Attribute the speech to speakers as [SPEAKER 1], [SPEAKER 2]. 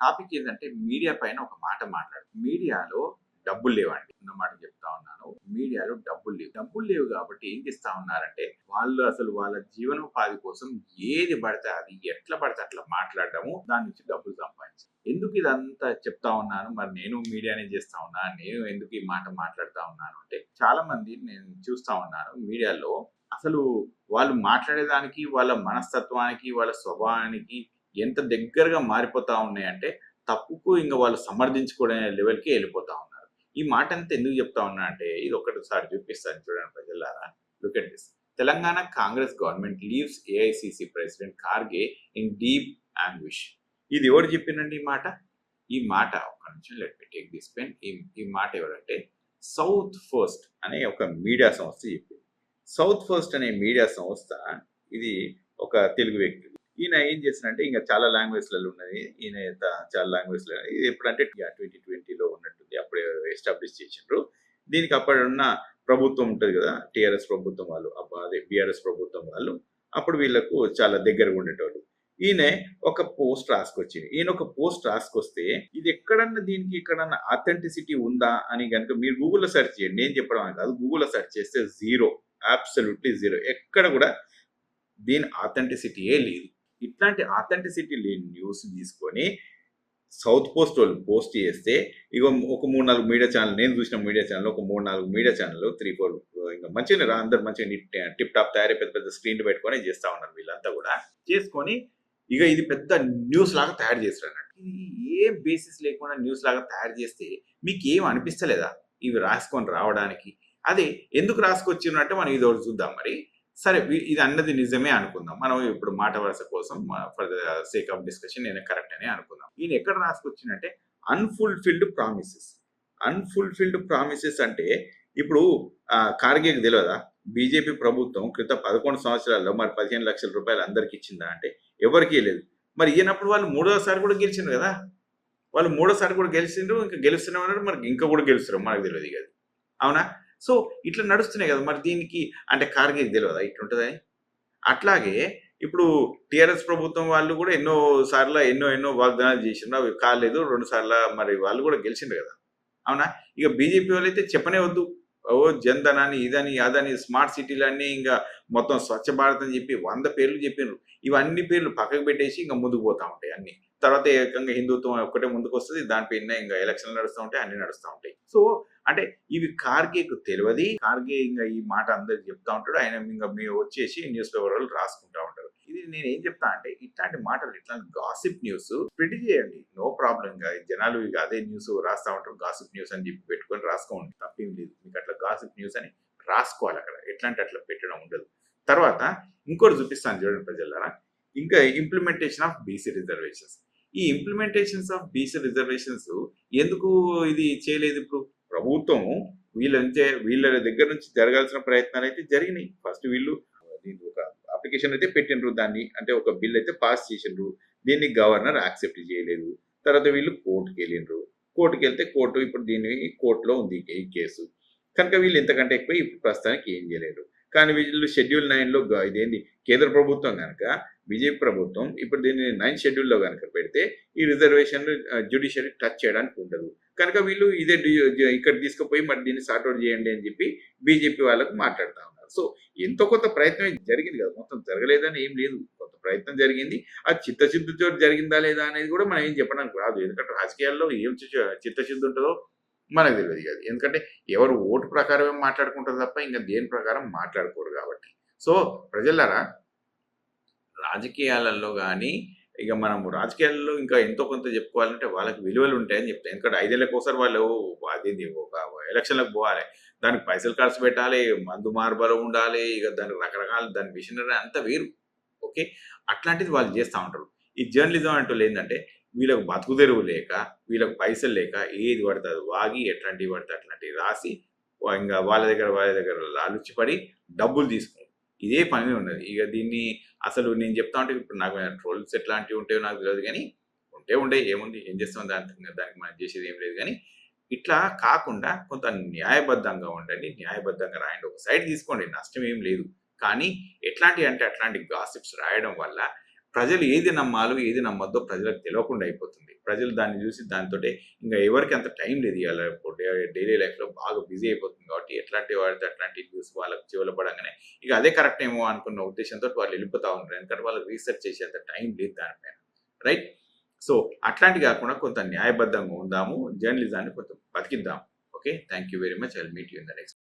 [SPEAKER 1] Topic ఏంటంటే media పైన ఒక మాట మాట్లాడు మీడియాలో డబ్బులు లేవండి. ఉన్న మాట చెప్తా ఉన్నాను. మీడియాలో డబ్బులు లేవు. డబ్బులు లేవు కాబట్టి ఏం చేస్తా ఉన్నారంటే వాళ్ళు అసలు వాళ్ళ జీవనోపాధి కోసం ఏది పడితే అది ఎట్లా పడితే అట్లా మాట్లాడడము దాని నుంచి డబ్బులు సంపాదించారు ఎందుకు ఇదంతా చెప్తా ఉన్నాను? మరి నేను మీడియానే చేస్తా ఉన్నా? నేను ఎందుకు ఈ మాట మాట్లాడుతా ఉన్నాను? అంటే చాలా మంది నేను చూస్తా ఉన్నాను మీడియాలో అసలు వాళ్ళు మాట్లాడేదానికి వాళ్ళ మనస్తత్వానికి వాళ్ళ స్వభావానికి ఎంత దగ్గరగా మారిపోతా ఉన్నాయంటే తప్పుకు ఇంకా వాళ్ళు సమర్థించుకునే లెవెల్కి వెళ్ళిపోతా ఉన్నారు. ఈ మాట అంతా ఎందుకు చెప్తా ఉన్నా అంటే ఇది ఒకటిసారి చూపిస్తాను చూడండి ప్రజలారా. Look at this Telangana Congress government leaves AICC president Kharge in deep anguish. ఇది ఎవరు చెప్పిందండి ఈ మాట? ఈ మాట ఒక నిమిషం let me take this pen ఈ ఈ మాట ఎవరంటే సౌత్ ఫస్ట్ అనే ఒక మీడియా సంస్థ చెప్పింది. సౌత్ ఫస్ట్ అనే మీడియా సంస్థ ఇది ఒక తెలుగు వ్యక్తి. ఈయన ఏం చేసినంటే ఇంకా చాలా లాంగ్వేజ్లలో ఉన్నది. ఈయన చాలా లాంగ్వేజ్లో ఇది ఎప్పుడంటే ట్వంటీ ట్వంటీలో ఉన్నట్టుంది. అప్పుడే ఎస్టాబ్లిష్ చేసిండ్రు. దీనికి అప్పుడున్న ప్రభుత్వం ఉంటుంది కదా టీఆర్ఎస్ ప్రభుత్వం వాళ్ళు అబ్బా అదే బీఆర్ఎస్ ప్రభుత్వం వాళ్ళు అప్పుడు వీళ్ళకు చాలా దగ్గరగా ఉండేటోళ్ళు. ఈయన ఒక పోస్ట్ రాసుకొచ్చింది ఈయన ఒక పోస్ట్ రాసుకొస్తే ఇది ఎక్కడన్నా దీనికి ఎక్కడన్నా అథెంటిసిటీ ఉందా అని కనుక మీరు గూగుల్లో సెర్చ్ చేయండి. నేను చెప్పడం అని కాదు. గూగుల్లో సెర్చ్ చేస్తే జీరో అబ్సల్యూట్లీ జీరో ఎక్కడ కూడా దీని అథెంటిసిటీయే లేదు. ఇట్లాంటి అథెంటిసిటీ లేని న్యూస్ తీసుకొని సౌత్ పోస్ట్ వాళ్ళు పోస్ట్ చేస్తే ఇక ఒక మూడు నాలుగు మీడియా ఛానల్ నేను చూసిన మీడియా ఛానల్ ఒక మూడు నాలుగు మీడియా ఛానల్ త్రీ ఫోర్ ఇంకా మంచిగా అందరు మంచిగా టిప్ టాప్ తయారీ పెద్ద పెద్ద స్క్రీన్ పెట్టుకొని చేస్తా ఉన్నారు వీళ్ళంతా కూడా. చేసుకొని ఇక ఇది పెద్ద న్యూస్ లాగా తయారు చేస్తారు అన్నట్టు. ఇది ఏ బేసిస్ లేకుండా న్యూస్ లాగా తయారు చేస్తే మీకు ఏం అనిపిస్తలేదా? ఇవి రాసుకొని రావడానికి. అదే ఎందుకు రాసుకొచ్చినట్టే మనం ఇది ఒకటి చూద్దాం మరి. సరే ఇది అన్నది నిజమే అనుకుందాం. మనం ఇప్పుడు మాట వరుస కోసం for the sake of discussion నేను కరెక్ట్ అనే అనుకుందాం. ఈయన ఎక్కడ రాసుకొచ్చిందంటే అన్ఫుల్ఫిల్డ్ ప్రామిసెస్ అన్ఫుల్ఫిల్డ్ ప్రామిసెస్ అంటే ఇప్పుడు కార్గేకి తెలియదా బీజేపీ ప్రభుత్వం క్రితం పదకొండు సంవత్సరాల్లో మరి పదిహేను లక్షల రూపాయలు అందరికి ఇచ్చిందా అంటే ఎవరికీ లేదు. మరి ఈయనప్పుడు వాళ్ళు మూడోసారి కూడా గెలిచిండ్రు కదా? వాళ్ళు మూడోసారి కూడా గెలిచిండ్రు ఇంకా గెలుస్తున్నామన్నారు మరి ఇంకా కూడా గెలుస్తారు మనకు తెలియదు కదా అవునా? సో ఇట్లా నడుస్తున్నాయి కదా మరి దీనికి అంటే కార్గిల్ తెలియదా ఇట్లుంటుందని అట్లాగే ఇప్పుడు టీఆర్ఎస్ ప్రభుత్వం వాళ్ళు కూడా ఎన్నో సార్లు ఎన్నో ఎన్నో వాగ్దానాలు చేసిండ్రు. అవి కాలేదు రెండు సార్లు మరి వాళ్ళు కూడా గెలిచిండ్రు కదా. అవునా? ఇక బీజేపీ వాళ్ళు అయితే చెప్పనే వద్దు. ఓ జన్ధన్ అని ఇదని అదని స్మార్ట్ సిటీలన్నీ ఇంకా మొత్తం స్వచ్ఛ భారత్ అని చెప్పి వంద పేర్లు చెప్పిండ్రు ఇవన్నీ పేర్లు పక్కకు పెట్టేసి ఇంకా ముందుకు పోతా ఉంటాయి అన్ని. తర్వాత ఏకంగా హిందుత్వం ఒక్కటే ముందుకు వస్తుంది దానిపైన ఇంకా ఎలక్షన్లు నడుస్తూ ఉంటాయి అన్ని నడుస్తూ ఉంటాయి. సో అంటే ఇవి కార్గేకు తెలియదు కార్గే ఇంకా ఈ మాట అందరికి చెప్తా ఉంటాడు ఆయన ఇంకా మీరు వచ్చేసి న్యూస్ పేపర్ వాళ్ళు రాసుకుంటా ఉంటారు. ఇది నేను ఏం చెప్తా అంటే ఇట్లాంటి మాటలు ఇట్లాంటి గాసిప్ న్యూస్ ప్రింట్ చేయండి. నో ప్రాబ్లం ఇంకా. జనాలు ఇక అదే న్యూస్ రాస్తా ఉంటారు. గాసిప్ న్యూస్ అని చెప్పి పెట్టుకొని రాసుకోండి. తప్పేం లేదు. మీకు అట్లా గాసిప్ న్యూస్ అని రాసుకోవాలి అక్కడ. ఎట్లాంటి అట్లా పెట్టడం ఉండదు. తర్వాత ఇంకోటి చూపిస్తాను చూడండి ప్రజలారా. ఇంకా ఇంప్లిమెంటేషన్ ఆఫ్ బీసీ రిజర్వేషన్స్ ఈ ఇంప్లిమెంటేషన్స్ ఆఫ్ బీసీ రిజర్వేషన్స్ ఎందుకు ఇది చేయలేదు ఇప్పుడు? ప్రభుత్వం వీళ్ళంతే వీళ్ళ దగ్గర నుంచి జరగాల్సిన ప్రయత్నాలు అయితే జరిగినాయి. ఫస్ట్ వీళ్ళు దీనికి ఒక అప్లికేషన్ అయితే పెట్టిండ్రు దాన్ని. అంటే ఒక బిల్ అయితే పాస్ చేసిండ్రు. దీన్ని గవర్నర్ యాక్సెప్ట్ చేయలేదు. తర్వాత వీళ్ళు కోర్టుకి వెళ్ళిండ్రు. కోర్టుకి వెళ్తే కోర్టు ఇప్పుడు దీన్ని కోర్టులో ఉంది ఈ కేసు. కనుక వీళ్ళు ఇంతకంటే ఎక్కువ ఇప్పుడు ప్రస్తుతానికి ఏం చేయలేరు. కానీ వీళ్ళు షెడ్యూల్ నైన్లో ఇదేంది? కేంద్ర ప్రభుత్వం కనుక బీజేపీ ప్రభుత్వం ఇప్పుడు దీన్ని నైన్ షెడ్యూల్లో కనుక పెడితే ఈ రిజర్వేషన్ జ్యుడిషియరీ టచ్ చేయడానికి ఉండదు. కనుక వీళ్ళు ఇదే ఇక్కడ తీసుకుపోయి మరి దీన్ని సార్ట్అవుట్ చేయండి అని చెప్పి బీజేపీ వాళ్ళకు మాట్లాడుతూ ఉన్నారు. సో ఎంతో కొంత ప్రయత్నం జరిగింది కదా మొత్తం జరగలేదని ఏం లేదు. కొంత ప్రయత్నం జరిగింది. ఆ చిత్తశుద్ధితో జరిగిందా లేదా అనేది కూడా మనం ఏం చెప్పడానికి రాదు. ఎందుకంటే రాజకీయాల్లో ఏం చిత్తశుద్ధి ఉంటుందో మనకు తెలియదు కాదు ఎందుకంటే ఎవరు ఓటు ప్రకారమే మాట్లాడుకుంటారు తప్ప ఇంకా దేని ప్రకారం మాట్లాడుకోరు కాబట్టి. సో ప్రజలారా రాజకీయాలలో కానీ ఇక మనం రాజకీయాల్లో ఇంకా ఎంతో కొంత చెప్పుకోవాలంటే వాళ్ళకి విలువలు ఉంటాయని చెప్తాయి. ఎందుకంటే ఐదేళ్ళకి ఒకసారి వాళ్ళు అదేంది ఒక ఎలక్షన్లకు పోవాలి. దానికి పైసలు ఖర్చు పెట్టాలి మందు మార్బలు ఉండాలి ఇక దానికి రకరకాల దాని మిషనరీ అంతా వేరు. ఓకే? అట్లాంటిది వాళ్ళు చేస్తూ ఉంటారు. ఈ జర్నలిజం అంటూ ఏంటంటే వీళ్ళకు బతుకు తెరువు లేక వీళ్ళకు పైసలు లేక ఏది పడితే అది వాగి ఎట్లాంటివి పడితే అట్లాంటివి రాసి ఇంకా వాళ్ళ దగ్గర వాళ్ళ దగ్గర లాలుచిపడి డబ్బులు తీసుకుంటారు ఇదే పని ఉన్నది ఇక దీన్ని అసలు నేను చెప్తా ఉంటే ఇప్పుడు నాకు ట్రోల్స్ ఎట్లాంటివి ఉంటాయో నాకు తెలియదు కానీ ఉంటే ఉండే ఏముంది ఏం చేస్తాం దానికి దానికి మనం చేసేది ఏం లేదు కానీ ఇట్లా కాకుండా కొంత న్యాయబద్ధంగా ఉండండి న్యాయబద్ధంగా రాయండి. ఒక సైడ్ తీసుకోండి నష్టం ఏం లేదు. కానీ ఎట్లాంటి అంటే అట్లాంటి గాసిప్స్ రాయడం వల్ల ప్రజలు ఏది నమ్మాలో ఏది నమ్మద్దో ప్రజలకు తెలియకుండా అయిపోతుంది. ప్రజలు దాన్ని చూసి దాంతో ఇంకా ఎవరికి అంత టైం లేదు ఇవాళ డైలీ లైఫ్లో బాగా బిజీ అయిపోతుంది కాబట్టి ఎట్లాంటి వాడితే అట్లాంటి న్యూస్ వాళ్ళకి చెవులు పడంగానే ఇక అదే కరెక్ట్ ఏమో అనుకున్న ఉద్దేశంతో వాళ్ళు వెళ్ళిపోతూ ఉంటారు. ఎందుకంటే వాళ్ళు రీసెర్చ్ చేసేంత టైం లేదు దానిపైన రైట్? సో అట్లాంటి కాకుండా కొంత న్యాయబద్ధంగా ఉందాము. జర్నలిజాన్ని కొంత బతికిద్దాం. Okay? Thank you very much. I meet you in the next